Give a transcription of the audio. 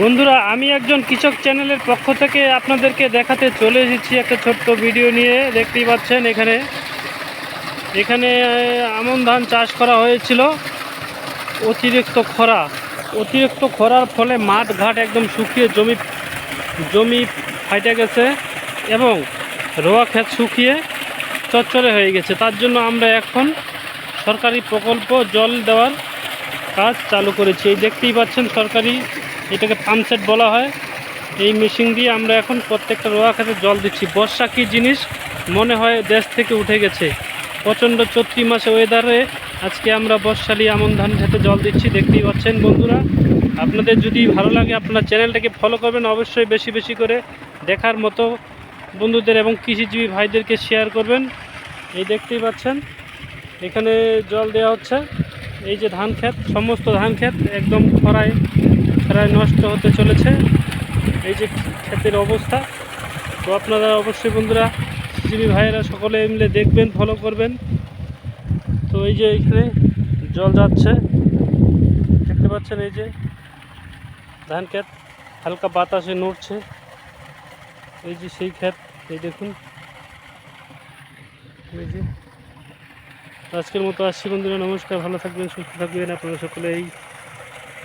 বন্ধুরা, আমি একজন কৃষক চ্যানেলের পক্ষ থেকে আপনাদেরকে দেখাতে চলে এসেছি একটা ছোট্ট ভিডিও নিয়ে। দেখতেই পাচ্ছেন এখানে। এখানে আমন ধান চাষ করা হয়েছিল। অতিরিক্ত খরা। অতিরিক্ত খরার ফলে মাঠ ঘাট একদম শুকিয়ে জমি জমি ফাইটে গেছে এবং রোয়া ক্ষেত শুকিয়ে চচ্চরে হয়ে গেছে। তার জন্য আমরা এখন সরকারি প্রকল্প জল দেওয়ার কাজ চালু করেছি। এই দেখতেই পাচ্ছেন সরকারি এটাকে পাম্পসেট বলা হয়। এই মেশিন দিয়ে আমরা এখন প্রত্যেকটা রোয়া খাতে জল দিচ্ছি। বর্ষা কী জিনিস? মনে হয় দেশ থেকে উঠে গেছে। প্রচণ্ড চৈত্রি মাসে ওয়েদারে আজকে আমরা বর্ষালি আমন ধান খেতে জল দিচ্ছি। দেখতেই পাচ্ছেন বন্ধুরা। আপনাদের যদি ভালো লাগে আপনার চ্যানেলটাকে ফলো করবেন। অবশ্যই বেশি বেশি করে দেখার মতো বন্ধুদের এবং কৃষিজীবী ভাইদেরকে শেয়ার করবেন। এই দেখতেই পাচ্ছেন, এখানে জল দেওয়া হচ্ছে। এই যে ধান ক্ষেত, সমস্ত ধান ক্ষেত একদম খরায় খরায় নষ্ট হতে চলেছে। এই যে ক্ষেতের অবস্থা। তো আপনারা অবশ্যই বন্ধুরা কৃষিজীবী ভাইয়েরা সকলে মিলে দেখবেন ফলো করবেন। তো এই যে এখানে জল যাচ্ছে। দেখতে পাচ্ছেন এই যে ধান ক্ষেত। হালকা বাতাসে নড়ছে। এই যে সেই ক্ষেত, এই দেখুন। এই যে। আজকের মতো আসছি বন্ধুরা, নমস্কার, ভালো থাকবেন, সুস্থ থাকবেন। আপনারা সকলে এই